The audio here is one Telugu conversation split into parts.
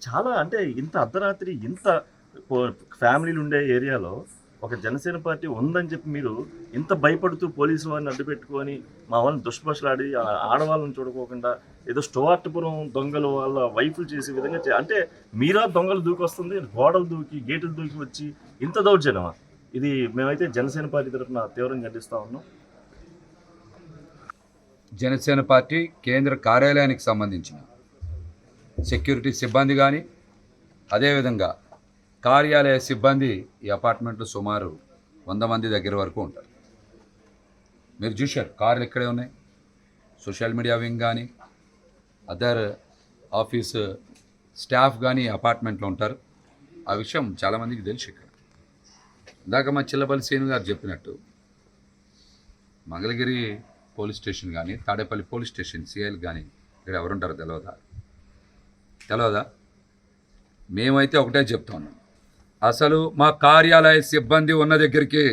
చాలా అంటే ఇంత అర్ధరాత్రి ఇంత ఫ్యామిలీలు ఉండే ఏరియాలో ఒక జనసేన పార్టీ ఉందని చెప్పి మీరు ఇంత భయపడుతూ పోలీసు వారిని అడ్డు పెట్టుకొని మా వాళ్ళని దుష్పశలాడి ఆ ఆడవాళ్ళని చూడకోకుండా ఏదో స్టోవార్టపురం దొంగలు వాళ్ళ వైఫ్లు చేసే విధంగా అంటే మీరా దొంగలు దూకి వస్తుంది గోడలు దూకి గేటులు దూకి వచ్చి ఇంత దౌర్జన్యమా? ఇది మేమైతే జనసేన పార్టీ తరఫున తీవ్రంగా ఖండిస్తా ఉన్నాం. జనసేన పార్టీ కేంద్ర కార్యాలయానికి సంబంధించిన సెక్యూరిటీ సిబ్బంది కానీ అదేవిధంగా కార్యాలయ సిబ్బంది ఈ అపార్ట్మెంట్లో సుమారు వంద మంది దగ్గర వరకు ఉంటారు. మీరు చూశారు కార్లు ఇక్కడే ఉన్నాయి. సోషల్ మీడియా వింగ్ కానీ అదర్ ఆఫీస్ స్టాఫ్ కానీ అపార్ట్మెంట్లో ఉంటారు. ఆ విషయం చాలామందికి తెలుసు ఇక్కడ. ఇందాక మా చిల్లపల్లి శ్రీను గారు చెప్పినట్టు మంగళగిరి పోలీస్ స్టేషన్ కానీ తాడేపల్లి పోలీస్ స్టేషన్ సిఐలు కానీ ఇక్కడ ఎవరుంటారో తెలియదా తెలియదా మేమైతే ఒకటే చెప్తాను అసలు మా కార్యాలయ సిబ్బంది ఉన్న దగ్గరికి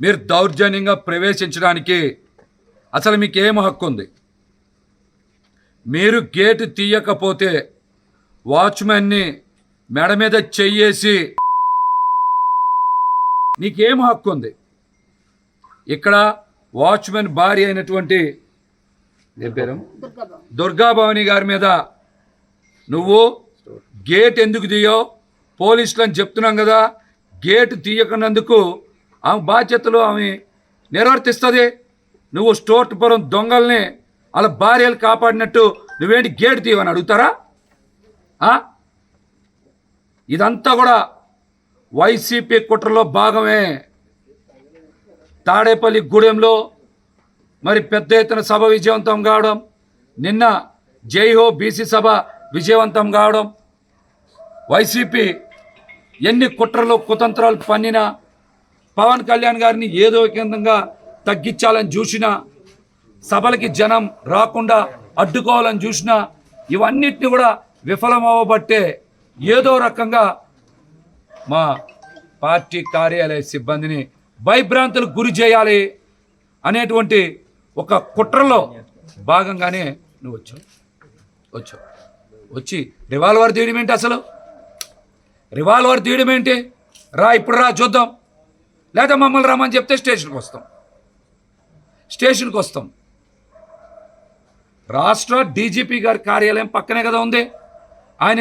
మీరు దౌర్జన్యంగా ప్రవేశించడానికి అసలు మీకు ఏం హక్కు ఉంది? మీరు గేటు తీయకపోతే వాచ్మెన్ని మెడ మీద చెయ్యేసి నీకేం హక్కు ఉంది? ఇక్కడ వాచ్మెన్ భార్య అయినటువంటి ఏ పేరు? దుర్గాభవాని గారి మీద నువ్వు గేట్ ఎందుకు తీయో? పోలీసులు అని చెప్తున్నాం కదా. గేట్ తీయకున్నందుకు ఆమె బాధ్యతలు ఆమె నిర్వర్తిస్తుంది. నువ్వు స్టోర్పురం దొంగల్ని వాళ్ళ భార్యలు కాపాడినట్టు నువ్వేంటి గేట్ తీయమని అడుగుతారా? ఇదంతా కూడా వైసీపీ కుట్రలో భాగమే. తాడేపల్లి గూడెంలో మరి పెద్ద ఎత్తున సభ విజయవంతం కావడం నిన్న జైహో బీసీ సభ విజయవంతం కావడం వైసీపీ ఎన్ని కుట్రలు కుతంత్రాలు పన్నినా పవన్ కళ్యాణ్ గారిని ఏదో కేంద్రంగా తగ్గించాలని చూసినా సభలకి జనం రాకుండా అడ్డుకోవాలని చూసినా ఇవన్నిటిని కూడా విఫలమవ్వబట్టే ఏదో రకంగా మా పార్టీ కార్యాలయ సిబ్బందిని భయభ్రాంతులకు గురి చేయాలి అనేటువంటి ఒక కుట్రలో భాగంగానే నువ్వు వచ్చావు. వచ్చావు. వచ్చి రివాల్వర్ తీయడం ఏంటి అసలు? రివాల్వర్ తీయడం ఏంటి? రా ఇప్పుడు రా చూద్దాం. లేదా మమ్మల్ని రమ్మని చెప్తే స్టేషన్కి వస్తాం. స్టేషన్కి వస్తాం. రాష్ట్ర డీజీపీ గారి కార్యాలయం పక్కనే కదా ఉంది. ఆయన